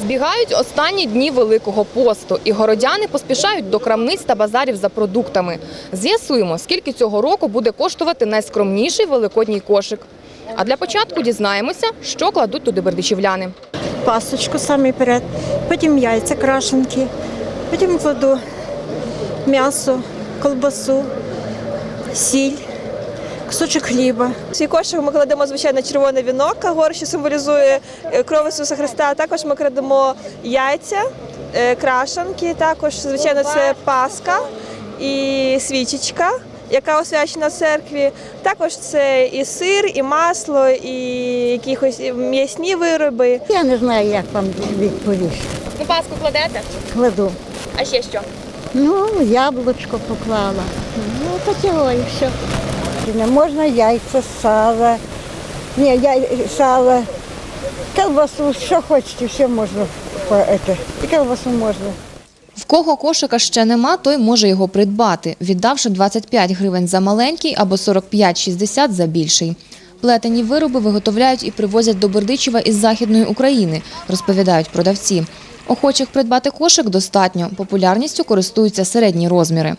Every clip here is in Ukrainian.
Збігають останні дні Великого посту, і городяни поспішають до крамниць та базарів за продуктами. З'ясуємо, скільки цього року буде коштувати найскромніший великодній кошик. А для початку дізнаємося, що кладуть туди бердичівляни. пасочку саме перед, потім яйця крашенки, потім кладу м'ясо, колбасу, сіль, кусочок хліба. Свій кошик ми кладемо звичайно червоний вінок, гор, що символізує е, кров Ісуса Христа. Також ми кладемо яйця, е, крашанки. Також, звичайно, це паска і свічечка, яка освячена в церкві. Також це і сир, і масло, і якісь м'ясні вироби. Я не знаю, як вам відповісти. Ну, паску кладете? Кладу. А ще що? Ну, яблучко поклала. Ну, такого і все. Не можна яйця, сало, ні, яй, сало, колбасу, що хочете, все можна. І колбасу можна. В кого кошика ще нема, той може його придбати, віддавши 25 гривень за маленький або 45-60 за більший. Плетені вироби виготовляють і привозять до Бердичева із Західної України, розповідають продавці. Охочих придбати кошик достатньо, популярністю користуються середні розміри.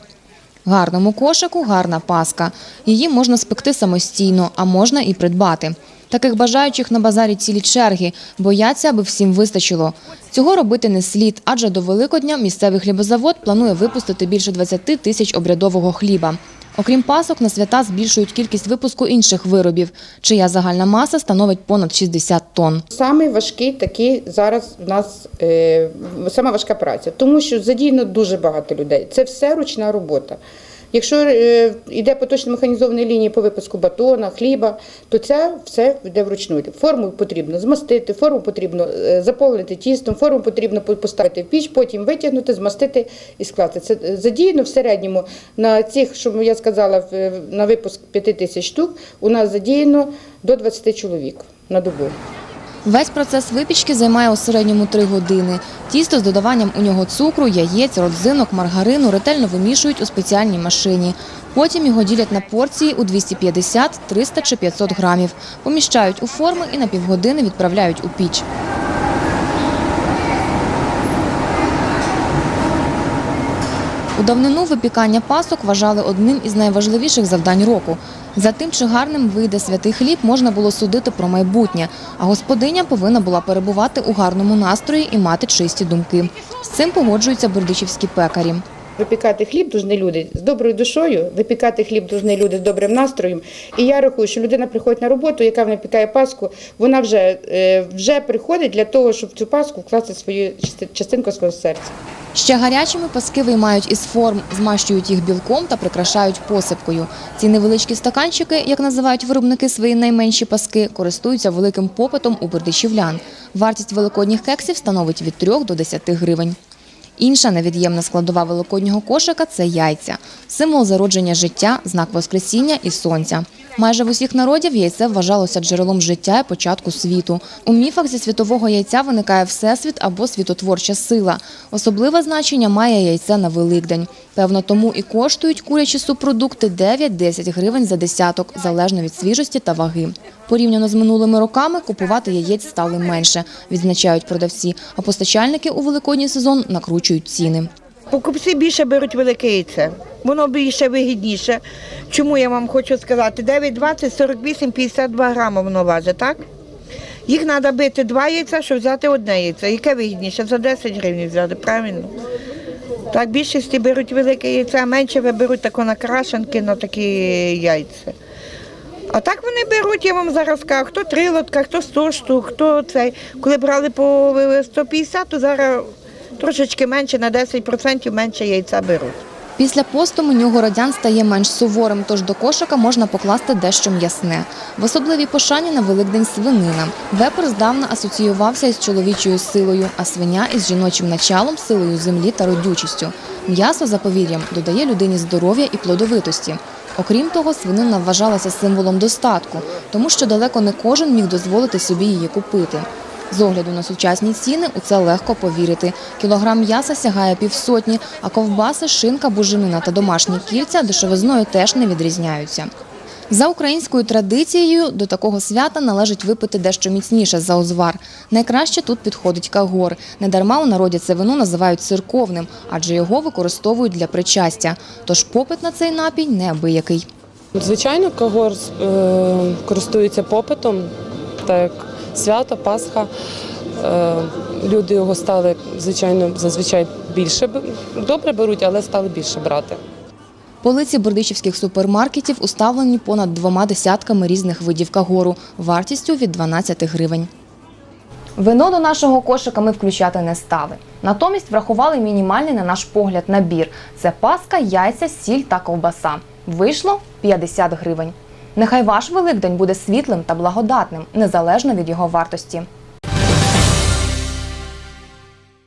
Гарному кошику гарна паска. Її можна спекти самостійно, а можна і придбати. Таких бажаючих на базарі цілі черги, бояться, аби всім вистачило. Цього робити не слід, адже до Великодня місцевий хлібозавод планує випустити більше 20 тисяч обрядового хліба. Окрім пасок, на свята збільшують кількість випуску інших виробів, чия загальна маса становить понад 60 тонн. Саме важкий такий зараз в нас е, сама важка праця, тому що задіяно дуже багато людей. Це все ручна робота. Якщо е, йде поточно механізовані лінії по випуску батона, хліба, то це все йде вручну. Форму потрібно змастити, форму потрібно е, заповнити тістом, форму потрібно по- поставити в піч, потім витягнути, змастити і скласти. Це е, задіяно в середньому на цих, що я сказала, на випуск 5 тисяч штук, у нас задіяно до 20 чоловік на добу. Весь процес випічки займає у середньому три години. Тісто з додаванням у нього цукру, яєць, родзинок, маргарину ретельно вимішують у спеціальній машині. Потім його ділять на порції у 250, 300 чи 500 грамів. Поміщають у форми і на півгодини відправляють у піч. У давнину випікання пасок вважали одним із найважливіших завдань року. За тим, чи гарним вийде святий хліб, можна було судити про майбутнє, а господиня повинна була перебувати у гарному настрої і мати чисті думки. З цим погоджуються бердичівські пекарі. Випікати хліб повинні люди з доброю душою, випікати хліб повинні люди з добрим настроєм. І я рахую, що людина приходить на роботу, яка випікає паску, вона вже, е, вже приходить для того, щоб цю паску вкласти свою части- частинку свого серця. Ще гарячими паски виймають із форм, змащують їх білком та прикрашають посипкою. Ці невеличкі стаканчики, як називають виробники свої найменші паски, користуються великим попитом у бердичівлян. Вартість великодніх кексів становить від 3 до 10 гривень. Інша невід'ємна складова великоднього кошика це яйця, символ зародження життя, знак Воскресіння і сонця. Майже в усіх народів яйце вважалося джерелом життя і початку світу. У міфах зі світового яйця виникає всесвіт або світотворча сила. Особливе значення має яйце на Великдень. Певно, тому і коштують курячі субпродукти 9-10 гривень за десяток, залежно від свіжості та ваги. Порівняно з минулими роками купувати яєць стали менше, відзначають продавці, а постачальники у великодній сезон накручують ціни. Покупці більше беруть велике яйце. Воно більше вигідніше. Чому я вам хочу сказати? 9, 20, 48, 52 грами воно важить, так? Їх треба бити два яйця, щоб взяти одне яйце. Яке вигідніше? За 10 гривень взяти, правильно? Так, більшості беруть велике яйце, а менше беруть тако на крашенки, на такі яйця. А так вони беруть, я вам зараз кажу, хто три лотка, хто 100 штук, хто цей. Коли брали по 150, то зараз трошечки менше, на 10% менше яйця беруть. Після посту меню городян стає менш суворим, тож до кошика можна покласти дещо м'ясне. В особливій пошані на Великдень свинина. Вепер здавна асоціювався із чоловічою силою, а свиня із жіночим началом, силою землі та родючістю. М'ясо, за повір'ям, додає людині здоров'я і плодовитості. Окрім того, свинина вважалася символом достатку, тому що далеко не кожен міг дозволити собі її купити. З огляду на сучасні ціни у це легко повірити. Кілограм м'яса сягає півсотні, а ковбаси, шинка, буженина та домашні кільця дешевизною теж не відрізняються. За українською традицією до такого свята належить випити дещо міцніше за узвар. Найкраще тут підходить кагор. Недарма у народі це вино називають церковним, адже його використовують для причастя. Тож попит на цей напій неабиякий. Звичайно, Кагор е, користується попитом, так як свято, Пасха. Е, люди його стали, звичайно, зазвичай більше добре беруть, але стали більше брати. Полиці бердичівських супермаркетів уставлені понад двома десятками різних видів кагору, вартістю від 12 гривень. Вино до нашого кошика ми включати не стали. Натомість врахували мінімальний на наш погляд набір: це паска, яйця, сіль та ковбаса. Вийшло 50 гривень. Нехай ваш Великдень буде світлим та благодатним, незалежно від його вартості.